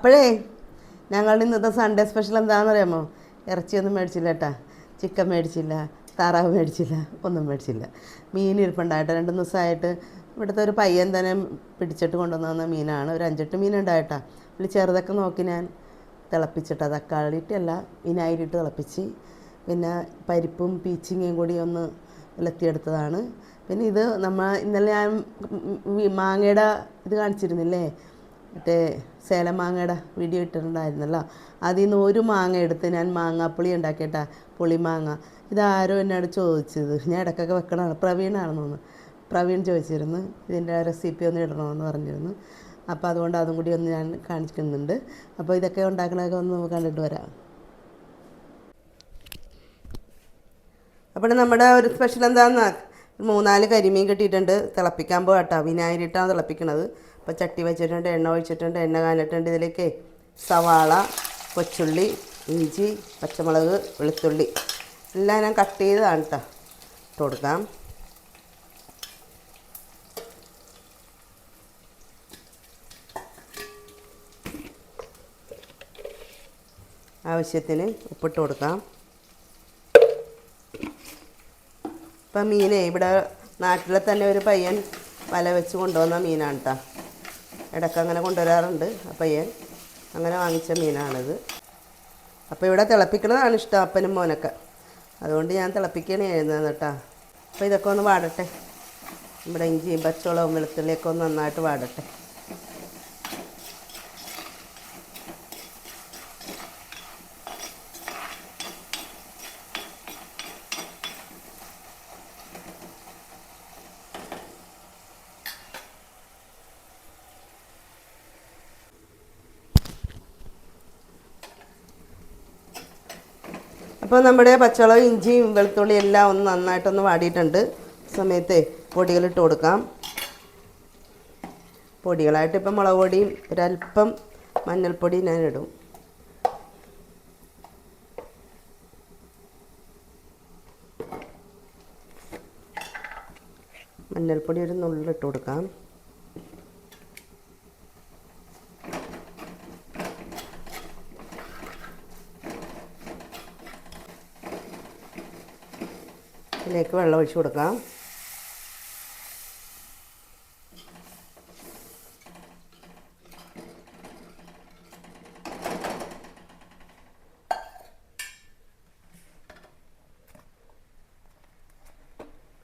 അപ്പോഴേ ഞങ്ങളുടെ ഇന്നത്തെ സൺഡേ സ്പെഷ്യൽ എന്താണെന്ന് അറിയാമോ ഇറച്ചിയൊന്നും മേടിച്ചില്ല കേട്ടാ. ചിക്കൻ മേടിച്ചില്ല താറാവ് മേടിച്ചില്ല ഒന്നും മേടിച്ചില്ല. മീൻ ഇരിപ്പുണ്ടായിട്ട്. രണ്ട് ദിവസമായിട്ട് ഇവിടുത്തെ ഒരു പയ്യൻ തന്നെ പിടിച്ചിട്ട് കൊണ്ടുവന്ന മീനാണ്. ഒരു അഞ്ചെട്ട് മീൻ ഉണ്ടായിട്ടാ. അതിൽ ചെറുതൊക്കെ നോക്കി ഞാൻ തിളപ്പിച്ചിട്ട്. തക്കാളി ഇട്ടല്ല വിനാഗിരിട്ട് തിളപ്പിച്ച്. പിന്നെ പരിപ്പും പീച്ചിങ്ങയും കൂടി ഒന്ന് ഇളത്തിയെടുത്തതാണ് പിന്നെ ഇത് നമ്മൾ ഇന്നലെ ഞാൻ മാങ്ങയുടെ ഇത് കാണിച്ചിരുന്നില്ലേ? മറ്റേ സേലം മാങ്ങയുടെ വീഡിയോ ഇട്ടിട്ടുണ്ടായിരുന്നല്ലോ. അതിൽ നിന്ന് ഒരു മാങ്ങ എടുത്ത് ഞാൻ മാങ്ങാപ്പുളി ഉണ്ടാക്കിയിട്ടാ പുളിമാങ്ങ ഇതാരോ എന്നോട് ചോദിച്ചത്. ഞാൻ ഇടയ്ക്കൊക്കെ വെക്കണതാണ്. പ്രവീണാണെന്ന് തോന്നുന്നു. പ്രവീൺ ചോദിച്ചിരുന്നു. ഇതിന്റെ റെസിപ്പി ഒന്ന് ഇടണമെന്ന് പറഞ്ഞിരുന്നു. അപ്പോൾ അതുകൊണ്ട് അതും കൂടി ഒന്ന് ഞാൻ കാണിക്കുന്നുണ്ട്. അപ്പോൾ ഇതൊക്കെ ഉണ്ടാക്കണതൊക്കെ ഒന്ന് കണ്ടിട്ട് വരാം. അപ്പോൾ നമ്മുടെ ഒരു സ്പെഷ്യൽ എന്താണെന്ന് മൂന്നാൽ കരിമീൻ കെട്ടിയിട്ടുണ്ട്. തിളപ്പിക്കാൻ പോകട്ടോ വിനാഗിരിട്ടാണ് തിളപ്പിക്കുന്നത് അപ്പോൾ ചട്ടി വെച്ചിട്ടുണ്ട് എണ്ണ ഒഴിച്ചിട്ടുണ്ട് എണ്ണ കാനിട്ടുണ്ട് ഇതിലേക്ക് സവാള കൊച്ചുള്ളി ഇഞ്ചി പച്ചമുളക് വെളുത്തുള്ളി. എല്ലാം ഞാൻ കട്ട് ചെയ്തതാണ് കേട്ടോ ഇട്ട് കൊടുക്കാം. ആവശ്യത്തിന് ഉപ്പിട്ട് കൊടുക്കാം. ഇപ്പം മീനേ ഇവിടെ നാട്ടിലെ തന്നെ ഒരു പയ്യൻ വല വെച്ച് കൊണ്ടുവന്ന മീനാണ് കേട്ടോ ഇടയ്ക്ക് അങ്ങനെ കൊണ്ടുവരാറുണ്ട് ആ പയ്യൻ. അങ്ങനെ വാങ്ങിച്ച മീനാണിത്. അപ്പോൾ ഇവിടെ തിളപ്പിക്കുന്നതാണ് ഇഷ്ടം അപ്പനും മോനൊക്കെ. അതുകൊണ്ട് ഞാൻ തിളപ്പിക്കണേ എഴുതുന്നത് കേട്ടോ അപ്പോൾ ഇതൊക്കെ ഒന്ന് വാടട്ടെ. ഇവിടെ ഇഞ്ചിയും പച്ചവളവും വെളുത്തുള്ളിയൊക്കെ ഒന്ന് നന്നായിട്ട് വാടട്ടെ. അപ്പോൾ നമ്മുടെ പച്ചളവും ഇഞ്ചിയും വെളുത്തുള്ളിയും എല്ലാം ഒന്ന് നന്നായിട്ടൊന്ന് വാടിയിട്ടുണ്ട്. സമയത്തെ പൊടികളിട്ട് കൊടുക്കാം. പൊടികളായിട്ട് ഇപ്പം മുളക് പൊടിയും ഒരല്പം മഞ്ഞൾപ്പൊടി ഞാൻ ഇടും. മഞ്ഞൾപ്പൊടി ഒരു നുള്ളിട്ട് കൊടുക്കാം. ഇതിലേക്ക് വെള്ളം ഒഴിച്ച് കൊടുക്കാം.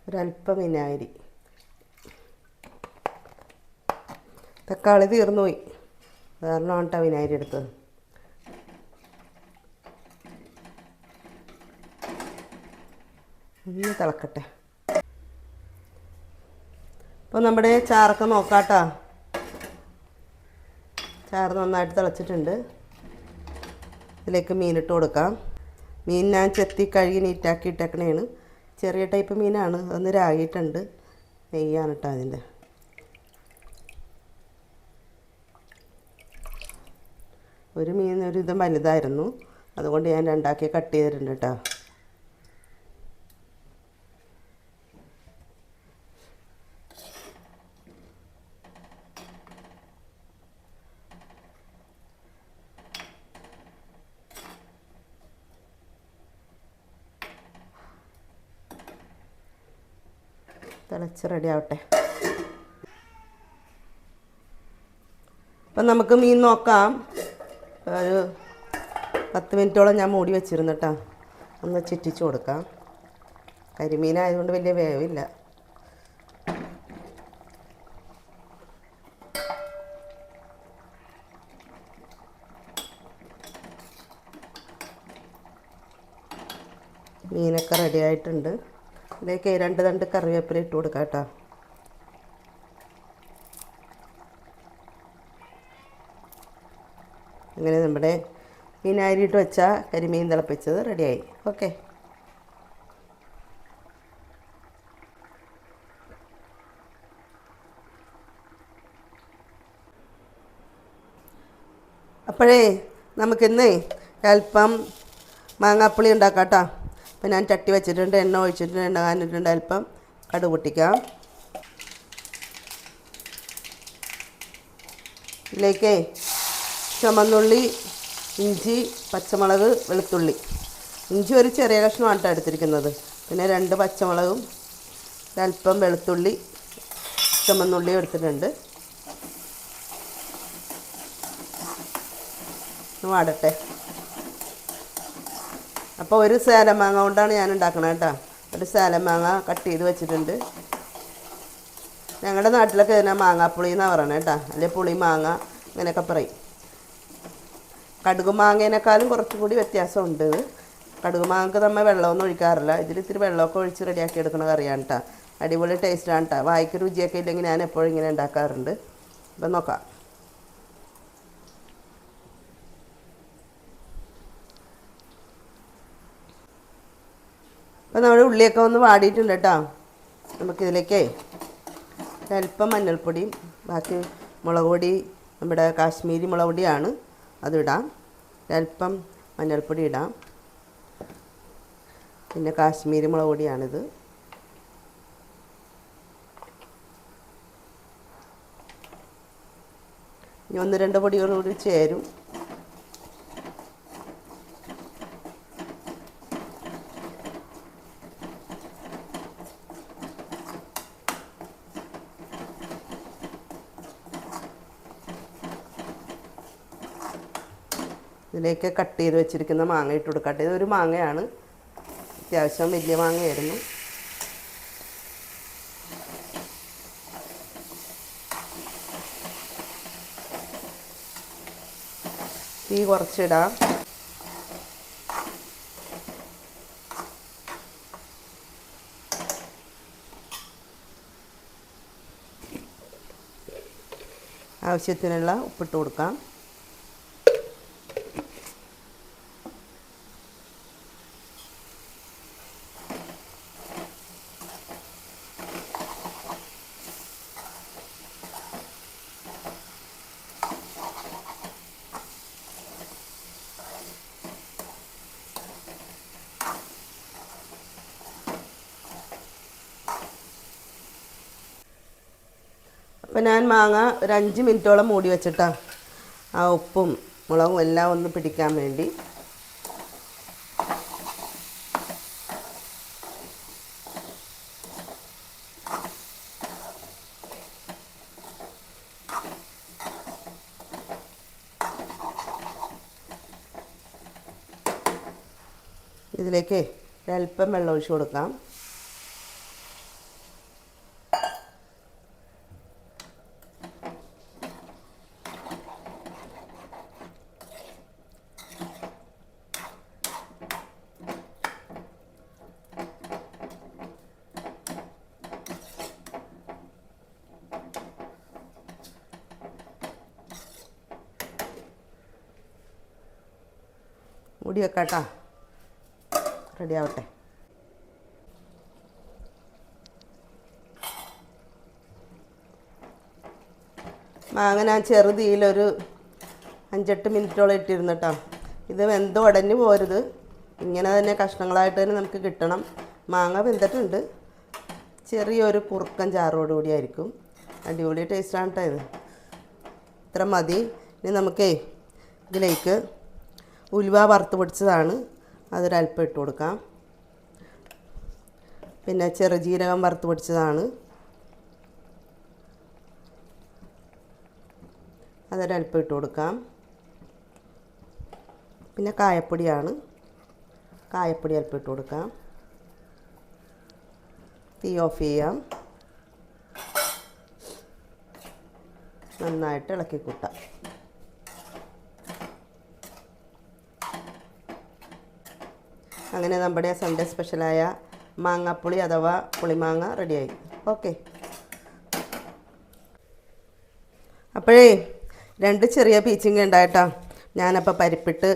ഒരല്പം വിനാഗിരി തക്കാളി തീർന്നുപോയി. പോയി കാരണമാണ് കേട്ടോ വിനാഗിരി എടുത്തത്. ഒന്ന് തിളക്കട്ടെ. അപ്പോൾ നമ്മുടെ ചാറൊക്കെ നോക്കാട്ടോ. ചാറ് നന്നായിട്ട് തിളച്ചിട്ടുണ്ട്. ഇതിലേക്ക് മീനിട്ട് കൊടുക്കാം. മീൻ ഞാൻ ചെത്തി കഴുകി നീറ്റാക്കി ഇട്ടേക്കണേണ്. ചെറിയ ടൈപ്പ് മീനാണ്. അതൊന്ന് രാഗിയിട്ടുണ്ട്. നെയ്യാണ് കേട്ടോ അതിന്റെ. ഒരു മീൻ ഒരു ഇതും വലുതായിരുന്നു. അതുകൊണ്ട് ഞാൻ രണ്ടാക്കി കട്ട് ചെയ്തിട്ടുണ്ട് കേട്ടോ തിളച്ച് റെഡി ആവട്ടെ. അപ്പം നമുക്ക് മീൻ നോക്കാം. ഒരു പത്ത് മിനിറ്റോളം ഞാൻ മൂടി വെച്ചിരുന്നു കേട്ടോ ഒന്ന് ചിറ്റിച്ച് കൊടുക്കാം. കരിമീനായതുകൊണ്ട് വലിയ വേവില്ല. മീനൊക്കെ റെഡി ആയിട്ടുണ്ട്. ഇതിലേക്ക് രണ്ട് രണ്ട് കറിവേപ്പില ഇട്ട് കൊടുക്കാം കേട്ടോ. അങ്ങനെ നമ്മുടെ മീനാരിയിട്ട് വെച്ച കരിമീൻ തിളപ്പിച്ചത് റെഡിയായി. ഓക്കെ. അപ്പോഴേ നമുക്കിന്ന് അല്പം മാങ്ങാപ്പുളി ഉണ്ടാക്കാം കേട്ടോ. അപ്പം ഞാൻ ചട്ടി വെച്ചിട്ടുണ്ട് എണ്ണ ഒഴിച്ചിട്ടുണ്ട് എണ്ണ കാണിട്ടുണ്ട് അല്പം കടുക് പൊട്ടിക്കാം. ഇതിലേക്ക് ചുമന്നുള്ളി ഇഞ്ചി പച്ചമുളക് വെളുത്തുള്ളി. ഇഞ്ചി ഒരു ചെറിയ കഷ്ണമാണ് കേട്ടോ എടുത്തിരിക്കുന്നത്. പിന്നെ രണ്ട് പച്ചമുളകും അല്പം വെളുത്തുള്ളി ചുമന്നുള്ളിയും എടുത്തിട്ടുണ്ട്. വാടട്ടെ. അപ്പോൾ ഒരു സേലമാങ്ങ കൊണ്ടാണ് ഞാൻ ഉണ്ടാക്കണത് കേട്ടോ. ഒരു സേലമാങ്ങ കട്ട് ചെയ്ത് വെച്ചിട്ടുണ്ട്. ഞങ്ങളുടെ നാട്ടിലൊക്കെ ഇതിനെ മാങ്ങാപ്പുളി എന്നാണ് പറയണത് കേട്ടോ. അല്ലെങ്കിൽ പുളി മാങ്ങ അങ്ങനെയൊക്കെ പറയും. കടുക് മാങ്ങേനേക്കാളും കുറച്ചും കൂടി വ്യത്യാസമുണ്ട്. കടുക് മാങ്ങക്ക് നമ്മൾ വെള്ളമൊന്നും ഒഴിക്കാറില്ല. ഇതിൽ ഇത്തിരി വെള്ളമൊക്കെ ഒഴിച്ച് റെഡിയാക്കി എടുക്കണ കറിയാണ് കേട്ടോ. അടിപൊളി ടേസ്റ്റാണ് കേട്ടോ. വായിക്ക് രുചിയൊക്കെ ഇല്ലെങ്കിൽ ഞാൻ എപ്പോഴും ഇങ്ങനെ ഉണ്ടാക്കാറുണ്ട്. അപ്പം നോക്കാം. അപ്പോൾ നമ്മുടെ ഉള്ളിയൊക്കെ ഒന്ന് വാടിയിട്ടുണ്ട് കേട്ടോ. നമുക്കിതിലേക്ക് അല്പം മഞ്ഞൾപ്പൊടിയും ബാക്കി മുളക് പൊടി നമ്മുടെ കാശ്മീരി മുളക് പൊടിയാണ് അതിടാം. അല്പം മഞ്ഞൾപ്പൊടി ഇടാം. പിന്നെ കാശ്മീരി മുളക് പൊടിയാണിത്. ഇനി ഒന്ന് രണ്ട് പൊടികൾ കൂടി ചേരും. ഇതിലേക്ക് കട്ട് ചെയ്ത് വെച്ചിരിക്കുന്ന മാങ്ങ ഇട്ട് കൊടുക്കട്ടെ. ഇതൊരു മാങ്ങയാണ്. അത്യാവശ്യം വലിയ മാങ്ങയായിരുന്നു. തീ കുറച്ചിടാം. ആവശ്യത്തിനുള്ള ഉപ്പിട്ട് കൊടുക്കാം. അപ്പോൾ ഞാൻ മാങ്ങ ഒരു അഞ്ച് മിനിറ്റോളം മൂടി വെച്ചിട്ടാ. ആ ഉപ്പും മുളകും എല്ലാം ഒന്ന് പിടിക്കാൻ വേണ്ടി. ഇതിലേക്ക് ഒരല്പം വെള്ളം ഒഴിച്ച് കൊടുക്കാം. മൂടി വെക്കാട്ടാ റെഡി ആവട്ടെ മാങ്ങ ഞാൻ ചെറുതീയിലൊരു അഞ്ചെട്ട് മിനിറ്റോളം ഇട്ടിരുന്നു കേട്ടോ ഇത് വെന്ത് ഉടഞ്ഞു പോരുത്. ഇങ്ങനെ തന്നെ കഷ്ണങ്ങളായിട്ട് തന്നെ നമുക്ക് കിട്ടണം. മാങ്ങ വെന്തിട്ടുണ്ട്. ചെറിയൊരു കുറുക്കൻ ചാറോടുകൂടിയായിരിക്കും അടിപൊളി ടേസ്റ്റാണ് കേട്ടോ ഇത്. ഇത്ര മതി. ഇനി നമുക്കേ ഇതിലേക്ക് ഉലുവ വറുത്ത് പൊടിച്ചതാണ്. അതൊരല്പം ഇട്ട് കൊടുക്കാം. പിന്നെ ചെറുജീരകം വറുത്ത് പൊടിച്ചതാണ്. അതൊരല്പം ഇട്ട് കൊടുക്കാം. പിന്നെ കായപ്പൊടിയാണ്. കായപ്പൊടി അല്പം ഇട്ട് കൊടുക്കാം. തീ ഓഫ് ചെയ്യാം. നന്നായിട്ട് ഇളക്കി കൂട്ടാം. അങ്ങനെ നമ്മുടെ സൺഡേ സ്പെഷ്യലായ മാങ്ങാപ്പുളി അഥവാ പുളിമാങ്ങ റെഡിയായി. ഓക്കെ അപ്പോഴേ രണ്ട് ചെറിയ പീച്ചിങ്ങ ഉണ്ടായിട്ടാ. ഞാനപ്പോൾ പരിപ്പിട്ട്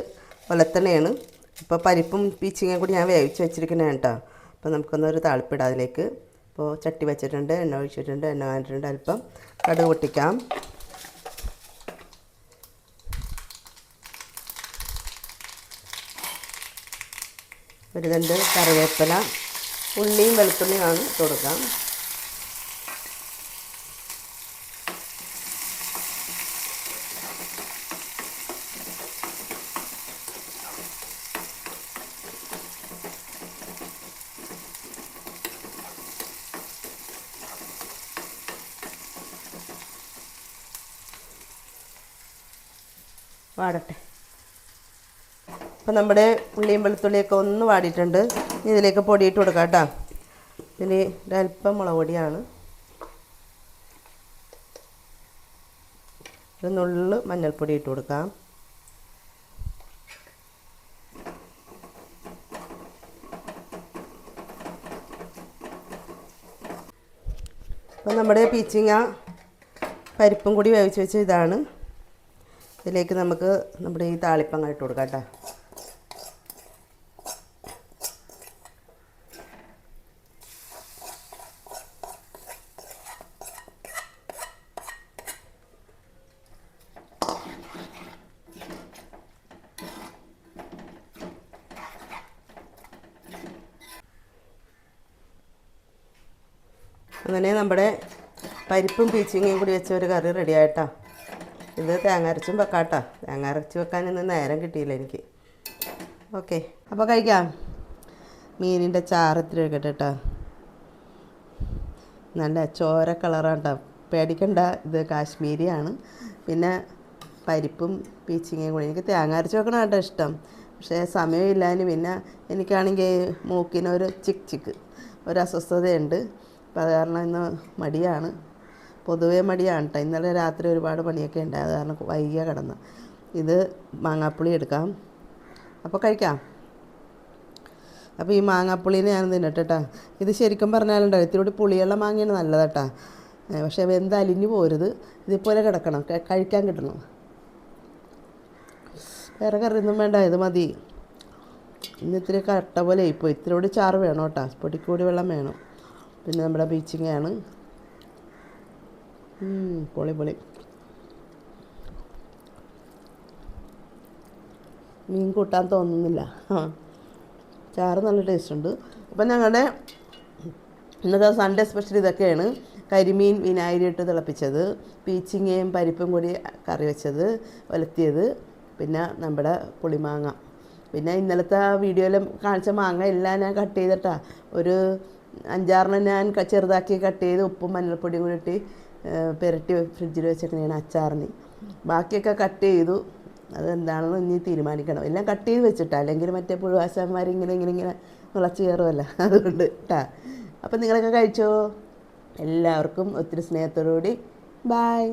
ഒലത്തണയാണ് അപ്പോൾ പരിപ്പും പീച്ചിങ്ങയും കൂടി ഞാൻ വേവിച്ച് വെച്ചിരിക്കുന്നതാണ് കേട്ടോ അപ്പോൾ നമുക്കൊന്നൊരു താളിപ്പിടാം അതിലേക്ക്. അപ്പോൾ ചട്ടി വെച്ചിട്ടുണ്ട് എണ്ണ ഒഴിച്ചിട്ടുണ്ട് എണ്ണ വാങ്ങിയിട്ടുണ്ട്. അല്പം കടുക് പൊട്ടിക്കാം. ഒരു രണ്ട് കറിവേപ്പില ഉള്ളിയും വെളുത്തുള്ളിയുമാണ് കൊടുക്കാം. വാടട്ടെ. അപ്പം നമ്മുടെ ഉള്ളിയും വെളുത്തുള്ളിയൊക്കെ ഒന്ന് വാടിയിട്ടുണ്ട്. ഇതിലേക്ക് പൊടിയിട്ട് കൊടുക്കാം കേട്ടോ. ഇതിൽ ഒരല്പം മുളക് പൊടിയാണ്. ഒരു നുള്ളു മഞ്ഞൾപ്പൊടി ഇട്ട് കൊടുക്കാം. അപ്പം നമ്മുടെ പീച്ചിങ്ങ പരിപ്പും കൂടി വേവിച്ച് വെച്ച ഇതാണ്. ഇതിലേക്ക് നമുക്ക് നമ്മുടെ ഈ താളിപ്പങ്ങ ഇട്ട് കൊടുക്കാം കേട്ടോ. അങ്ങനെ നമ്മുടെ പരിപ്പും പീച്ചിങ്ങയും കൂടി വെച്ച ഒരു കറി റെഡി ആയിട്ടാ. ഇത് തേങ്ങ അരച്ചും വെക്കാട്ടാ. തേങ്ങ അരച്ച് വെക്കാൻ ഇന്ന് നേരം കിട്ടിയില്ല എനിക്ക്. ഓക്കെ അപ്പോൾ കഴിക്കാം. മീനിന്റെ ചാറത്തിൽ എടുക്കട്ടെ കേട്ടോ നല്ല ചോര കളറാണ് കേട്ടോ പേടിക്കണ്ട. ഇത് കാശ്മീരിയാണ്. പിന്നെ പരിപ്പും പീച്ചിങ്ങയും കൂടി. എനിക്ക് തേങ്ങ അരച്ച് വെക്കണം കേട്ടോ ഇഷ്ടം. പക്ഷേ സമയമില്ലാനും പിന്നെ എനിക്കാണെങ്കിൽ മൂക്കിനൊരു ചിക്ക് ചിക്ക് ഒരു അസ്വസ്ഥതയുണ്ട്. അപ്പോൾ അത് കാരണം ഇന്ന് മടിയാണ്. പൊതുവേ മടിയാണ് കേട്ടോ ഇന്നലെ രാത്രി ഒരുപാട് പണിയൊക്കെ ഉണ്ടായി. അത് കാരണം വൈകിയ കിടന്ന്. ഇത് മാങ്ങാപ്പുളി എടുക്കാം. അപ്പോൾ കഴിക്കാം. അപ്പോൾ ഈ മാങ്ങാപ്പുളീനെ ഞാൻ തിന്നട്ടെ കേട്ടോ ഇത് ശരിക്കും പറഞ്ഞാലുണ്ടോ ഇത്തിരി പുളിയുള്ള മാങ്ങയാണ് നല്ലതാട്ടാ. പക്ഷേ വെന്ത് അലിഞ്ഞു പോരുത്. ഇതുപോലെ കിടക്കണം. കഴിക്കാൻ കിട്ടണം. വേറെ കറിയൊന്നും വേണ്ട. ഇത് മതി. ഇന്ന് ഇത്തിരി കട്ട പോലെ ഇപ്പോൾ ഇത്തിരി കൂടി ചാറ് വേണം കേട്ടോ പൊടിക്കൂടി വെള്ളം വേണം. പിന്നെ നമ്മുടെ ബീച്ചിങ്ങയാണ് പൊളി പൊളി. മീൻ കൂട്ടാൻ തോന്നുന്നില്ല. ആ ചാറ് നല്ല ടേസ്റ്റ് ഉണ്ട്. അപ്പം ഞങ്ങളുടെ ഇന്നത്തെ സൺഡേ സ്പെഷ്യൽ ഇതൊക്കെയാണ്. കരിമീൻ വിനാഗിരി ഇട്ട് തിളപ്പിച്ചത്. പീച്ചിങ്ങയും പരിപ്പും കൂടി കറി വെച്ചത് ഒലത്തിയത്. പിന്നെ നമ്മുടെ പുളിമാങ്ങ. പിന്നെ ഇന്നലത്തെ വീഡിയോയിൽ കാണിച്ച മാങ്ങ എല്ലാം ഞാൻ കട്ട് ചെയ്തിട്ടാണ് ഒരു അഞ്ചാറെണ്ണം ഞാൻ ചെറുതാക്കി കട്ട് ചെയ്ത് ഉപ്പും മഞ്ഞൾപ്പൊടിയും കൂടി ഇട്ട് പെരട്ടി ഫ്രിഡ്ജിൽ വെച്ചിട്ടാണ് അച്ചാറിന്. ബാക്കിയൊക്കെ കട്ട് ചെയ്തു. അതെന്താണെന്ന് ഇനി തീരുമാനിക്കണം. എല്ലാം കട്ട് ചെയ്ത് വെച്ചിട്ടാ. അല്ലെങ്കിൽ മറ്റേ പുഴുവാശന്മാർ ഇങ്ങനെ ഇങ്ങനെ ഇങ്ങനെ മുളച്ച് കയറുമല്ല അതുകൊണ്ട് കേട്ടാ അപ്പം നിങ്ങളൊക്കെ കഴിച്ചോ? എല്ലാവർക്കും ഒത്തിരി സ്നേഹത്തോടുകൂടി. ബായ്.